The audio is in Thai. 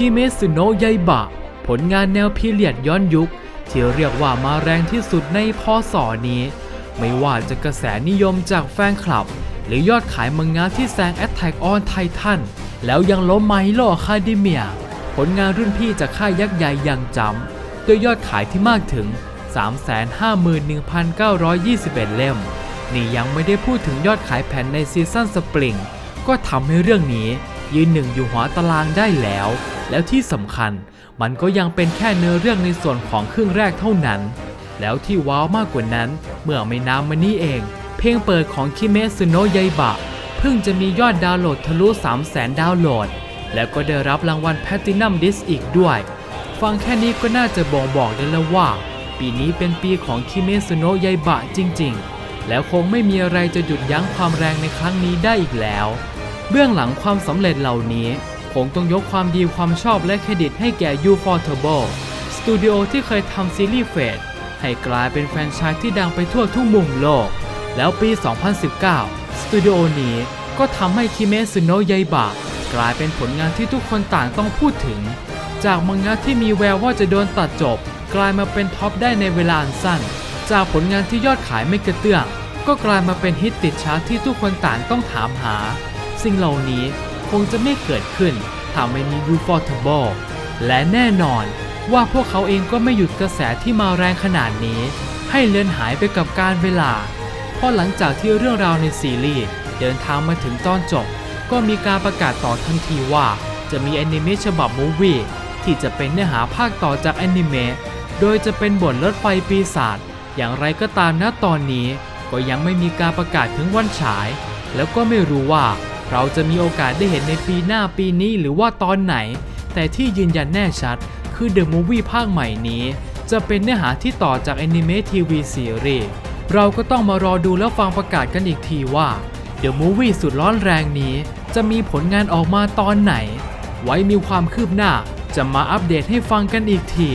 คิเมซุโนะยายบะ ผลงานแนวพีเรียดย้อนยุค ที่เรียกว่ามาแรงที่สุดในพศนี้ ไม่ว่าจะกระแสนิยมจากแฟนคลับ หรือยอดขายมังงะที่แซง Attack on Titan แล้วยังล้มไมโลอคาเดเมีย ผลงานรุ่นพี่จากค่ายยักษ์ใหญ่อย่างจำด้วยยอดขายที่มากถึง 351,921 เล่ม นี่ยังไม่ได้พูดถึงยอดขายแผ่นในซีซั่นสปริงก็ทำให้เรื่องนี้ยืนหนึ่งอยู่หัวตารางได้แล้ว แล้วที่สำคัญมันก็ยังเป็นแค่เนื้อเรื่องในส่วนของครึ่งแรกเท่านั้น แล้วที่ว้าวมากกว่านั้น เมื่อไม่นานมานี้เอง เพลงเปิดของคิเมซุโนะยายบะเพิ่งจะมียอดดาวน์โหลดทะลุ300,000 ดาวน์โหลด แล้วก็ได้รับรางวัลแพตตินัมดิสอีกด้วย ฟังแค่นี้ก็น่าจะบ่งบอกได้แล้วว่า ปีนี้เป็นปีของคิเมซุโนะยายบะจริง ๆ แล้วคงไม่มีอะไรจะหยุดยั้งความแรงในครั้งนี้ได้อีกแล้ว เบื้องหลังความสำเร็จเหล่านี้ งต้องยกความดีความชอบและเครดิตให้แก่ u f o r t a b l e สตูดิโอที่เคยทำซีรีส์เฟดให้กลายเป็นแฟรนไชส์ที่ดังไปทั่วทุกมุมโลก แล้วปี 2019 สตูดิโอนี้ก็ทำให้คิเมซุโนะยายบะกลายเป็นผลงานที่ทุกคนต่างต้องพูดถึง จากมังงะที่มีแววว่าจะโดนตัดจบ กลายมาเป็นท็อปได้ในเวลาอันสั้น จากผลงานที่ยอดขายไม่กระเตื้อง ก็กลายมาเป็นฮิตติดชาร์ตที่ทุกคนต่างต้องถามหา สิ่งเหล่านี้ คงจะไม่เกิดขึ้นถ้าไม่มี u f o r t a b l e และแน่นอนว่าพวกเขาเองก็ไม่หยุดกระแสที่มาแรงขนาดนี้ ให้เลือนหายไปกับการเวลา เพราะหลังจากที่เรื่องราวในซีรีส์เดินทางมาถึงตอนจบ ก็มีการประกาศต่อทันทีว่าจะมีแอนิเมะฉบับมูวี่ที่จะเป็นเนื้อหาภาคต่อจากแอนิเมะโดยจะเป็นบทรถไฟปีศาจอย่างไรก็ตามณตอนนี้ ก็ยังไม่มีการประกาศถึงวันฉาย แล้วก็ไม่รู้ว่า เราจะมีโอกาสได้เห็นในปีหน้าปีนี้หรือว่าตอนไหน แต่ที่ยืนยันแน่ชัด คือเดอะมูฟวี่ภาคใหม่นี้ จะเป็นเนื้อหาที่ต่อจากแอนิเมะทีวีซีรีส์เราก็ต้องมารอดูแล้วฟังประกาศกันอีกทีว่าเดอะมูฟวี่สุดร้อนแรงนี้ จะมีผลงานออกมาตอนไหน ไว้มีความคืบหน้าจะมาอัปเดตให้ฟังกันอีกที